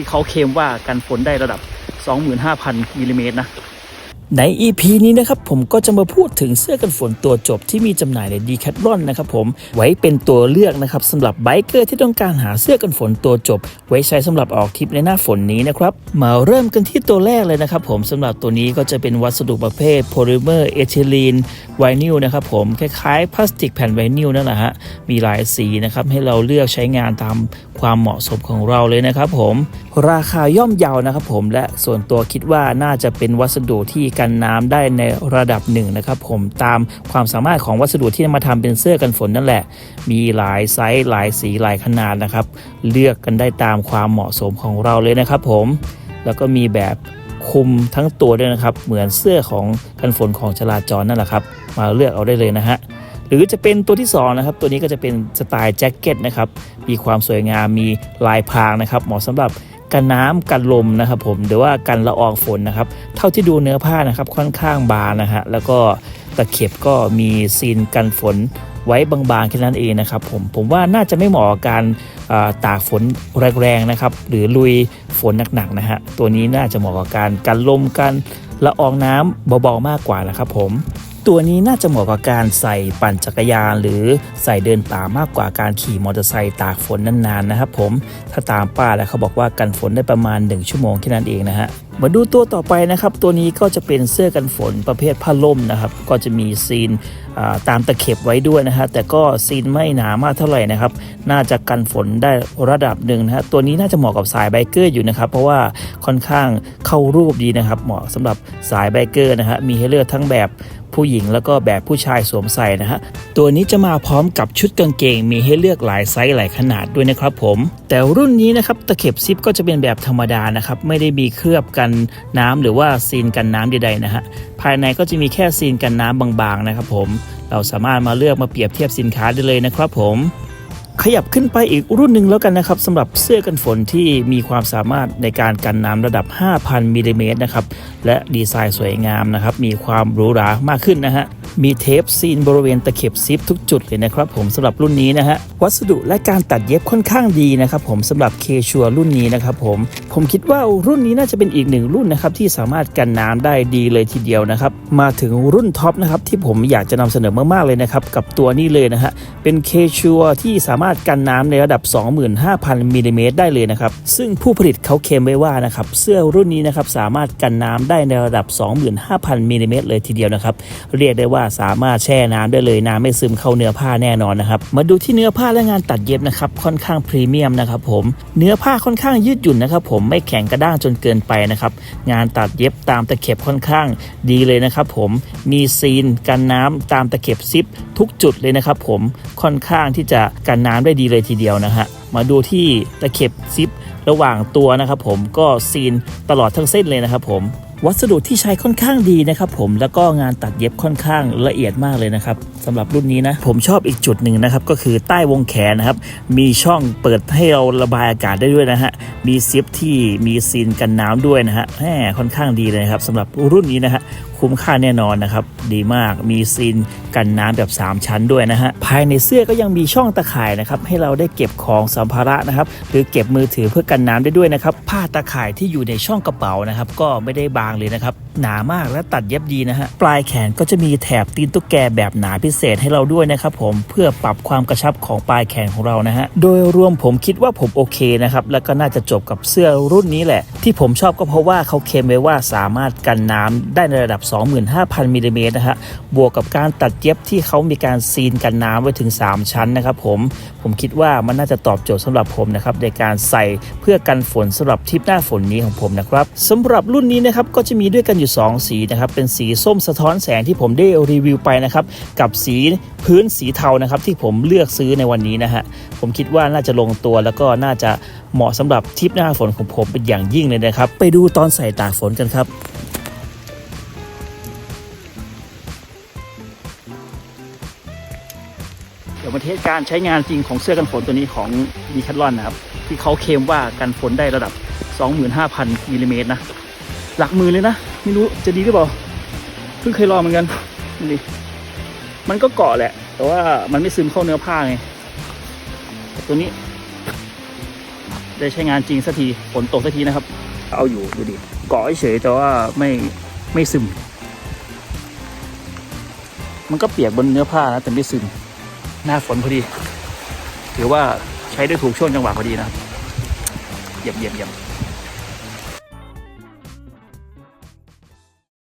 ที่เขาเคลมว่ากันฝนได้ระดับ 25,000มิลลิเมตรนะใน EP นี้นะครับผมก็จะมาพูดถึงเสื้อกันฝนตัวจบที่มีจำหน่ายใน d ีแคท l อนนะครับผมไว้เป็นตัวเลือกนะครับสำหรับไบเกอร์ที่ต้องการหาเสื้อกันฝนตัวจบ ไว้ใช้สำหรับออกทริปในหน้าฝนนี้นะครับมาเริ่มกันที่ตัวแรกเลยนะครับผมสำหรับตัวนี้ก็จะเป็นวัสดุประเภทโพลิเมอร์เอทิลีนไวนิลนะครับผมคล้ายๆพลาสติกแผ่นไวนิลนั่นแหละฮะมีหลายสีนะครับให้เราเลือกใช้งานตาม ความเหมาะสมของเราเลยนะครับผมราคาย่อมเยาวนะครับผมและส่วนตัวคิดว่าน่าจะเป็นวัสดุที่กันน้ำได้ในระดับหนึ่งนะครับผมตามความสามารถของวัสดุที่มาทำเป็นเสื้อกันฝนนั่นแหละ มีหลายไซส์หลายสีหลายขนาดนะครับ เลือกกันได้ตามความเหมาะสมของเราเลยนะครับผมแล้วก็มีแบบคุมทั้งตัวด้วยนะครับ เหมือนเสื้อของกันฝนของจราจรนั่นแหละครับ มาเลือกเอาได้เลยนะฮะ หรือจะเป็นตัวที่2นะครับตัวนี้ก็จะเป็นสไตล์แจ็คเก็ตนะครับมีความสวยงามมีลายพรางนะครับ เหมาะสำหรับกันน้ำกันลมนะครับผมหรือว่ากันละอองฝนนะครับ เท่าที่ดูเนื้อผ้านะครับค่อนข้างบางนะฮะแล้วก็ตะเข็บก็มีซีนกันฝนไว้บางๆแค่นั้นเองนะครับผมผมว่าน่าจะไม่เหมาะกับการตากฝนแรงๆนะครับหรือลุยฝนหนักๆนะฮะตัวนี้น่าจะเหมาะกับการกันลมกันละอองน้ำเบาๆมากกว่านะครับผม ตัวนี้น่าจะเหมาะกับการใส่ปั่นจักรยาน หรือใส่เดินป่ามากกว่าการขี่มอเตอร์ไซค์ตากฝนนานๆนะครับผมถ้าตามป้าแล้วเขาบอกว่ากันฝนได้ประมาณ 1 ชั่วโมงแค่นั้นเองนะฮะ มาดูตัวต่อไปนะครับ ตัวนี้ก็จะเป็นเสื้อกันฝนประเภทผ้าล่มนะครับ ก็จะมีซีนาตามตะเข็บไว้ด้วยนะฮะแต่ก็ซีนไม่หนามากเท่าไหร่นะครับ น่าจะกันฝนได้ระดับหนึ่งนะฮะตัวนี้น่าจะเหมาะกับสายไบเกอร์อยู่นะครับ เพราะว่าค่อนข้างเข้ารูปดีนะครับ เหมาะสำหรับสายไบเกอร์นะฮะมีให้เลือกทั้งแบบผู้หญิงแล้วก็แบบผู้ชายสวมใส่นะฮะตัวนี้จะมาพร้อมกับชุดกางเกงมีให้เลือกหลายไซส์หลายขนาดด้วยนะครับผม แต่รุ่นนี้นะครับตะเข็บซิปก็จะเป็นแบบธรรมดานะครับไม่ได้มีเคลือบกันน้ำหรือว่าซีนกันน้ำใดๆนะฮะภายในก็จะมีแค่ซีนกันน้ำบางๆนะครับผม เราสามารถมาเลือกมาเปรียบเทียบสินค้าได้เลยนะครับผมขยับขึ้นไปอีกรุ่นหนึ่งแล้วกันนะครับสำหรับเสื้อกันฝนที่มีความสามารถในการกันน้ำระดับ 5,000มิลลิเมตรนะครับ และดีไซน์สวยงามนะครับ มีความหรูหรามากขึ้นนะฮะ มีเทปซีนบริเวณตะเข็บซิปทุกจุดเลยนะครับผมสำหรับรุ่นนี้นะฮะวัสดุและการตัดเย็บค่อนข้างดีนะครับผมสำหรับเคชัวรุ่นนี้นะครับผมผมคิดว่ารุ่นนี้น่าจะเป็นอีกหนึ่งรุ่นนะครับที่สามารถกันน้ำได้ดีเลยทีเดียวนะครับมาถึงรุ่นท็อปนะครับที่ผมอยากจะนำเสนอมากๆเลยนะครับกับตัวนี้เลยนะฮะเป็นเคชัวที่สามารถกันน้ำในระดับ 25,000มิลลิเมตรได้เลยนะครับซึ่งผู้ผลิตเขาเคลมไว้ว่านะครับเสื้อรุ่นนี้นะครับสามารถกันน้ำได้ในระดับ 25,000มิลลิเมตรเลยทีเดียวนะครับเรียกได้ว่าสามารถแช่น้ำได้เลยน้ำไม่ซึมเข้าเนื้อผ้าแน่นอนนะครับ มาดูที่เนื้อผ้าและงานตัดเย็บนะครับค่อนข้างพรีเมียมนะครับผมเนื้อผ้าค่อนข้างยืดหยุ่นนะครับผมไม่แข็งกระด้างจนเกินไปนะครับงานตัดเย็บตามตะเข็บค่อนข้างดีเลยนะครับผมมีซีนกันน้ำตามตะเข็บซิปทุกจุดเลยนะครับผมค่อนข้างที่จะกันน้ำได้ดีเลยทีเดียวนะฮะมาดูที่ตะเข็บซิประหว่างตัวนะครับผมก็ซีนตลอดทั้งเส้นเลยนะครับผม วัสดุที่ใช้ค่อนข้างดีนะครับผมแล้วก็งานตัดเย็บค่อนข้างละเอียดมากเลยนะครับ สำหรับรุ่นนี้นะ ผมชอบอีกจุดหนึ่งนะครับ ก็คือใต้วงแขนนะครับ มีช่องเปิดให้เราระบายอากาศได้ด้วยนะฮะ มีซิปที่มีซีนกันน้ำด้วยนะฮะแหมค่อนข้างดีเลยครับสำหรับรุ่นนี้นะฮะคุ้มค่าแน่นอนนะครับ ดีมากมีซีนกันน้ำแบบ 3 ชั้นด้วยนะฮะ ภายในเสื้อก็ยังมีช่องตะข่ายนะครับ ให้เราได้เก็บของสัมภาระนะครับ หรือเก็บมือถือเพื่อกันน้ำได้ด้วยนะครับ ผ้าตะข่ายที่อยู่ในช่องกระเป๋านะครับ ก็ไม่ได้บางเลยนะครับ หนามากและตัดเย็บดีนะฮะ ปลายแขนก็จะมีแถบตีนตุ๊กแกแบบหนาพิเศษให้เราด้วยนะครับผมเพื่อปรับความกระชับของปลายแขนของเรานะฮะโดยรวมผมคิดว่าผมโอเคนะครับแล้วก็น่าจะจบกับเสื้อรุ่นนี้แหละ ที่ผมชอบก็เพราะว่าเขาเคลมไว้ว่าสามารถกันน้ำได้ในระดับ 25,000มิลลิเมตรนะฮะบวกกับการตัดเย็บที่เขามีการซีนกันน้ำไว้ถึง 3 ชั้นนะครับผมผมคิดว่ามันน่าจะตอบโจทย์สำหรับผมนะครับในการใส่เพื่อกันฝนสำหรับทริปหน้าฝนนี้ของผมนะครับสำหรับรุ่นนี้นะครับก็จะมีด้วยกันอยู่ 2 สีนะครับเป็นสีส้มสะท้อนแสงที่ผมได้รีวิวไปนะครับกับสีพื้นสีเทานะครับ ที่ผมเลือกซื้อในวันนี้นะฮะผมคิดว่าน่าจะลงตัวแล้วก็น่าจะเหมาะสำหรับทริปหน้าฝนของผมเป็นอย่างยิ่งเลยนะครับ ไปดูตอนใส่ตากฝนกันครับเดี๋ยวมาเทสการใช้งานจริงของเสื้อกันฝนตัวนี้ของดีแคทลอนนะครับ ที่เขาเคลมว่ากันฝนได้ระดับ 25,000มิลลิเมตรนะ หลักมือเลยนะ ไม่รู้จะดีหรือเปล่า เพิ่งเคยลองเหมือนกันดูดิ มันก็เกาะแหละ แต่ว่ามันไม่ซึมเข้าเนื้อผ้าไงตัวนี้ ได้ใช้งานจริงสักทีฝนตกสักทีนะครับ เอาอยู่ดูดิเกาะเฉยๆแต่ว่าไม่ไม่ซึม มันก็เปียกบนเนื้อผ้านะแต่ไม่ซึม หน้าฝนพอดี ถือว่าใช้ได้ถูกช่วงจังหวะพอดีนะเยี่ยมเยี่ยมเยี่ยม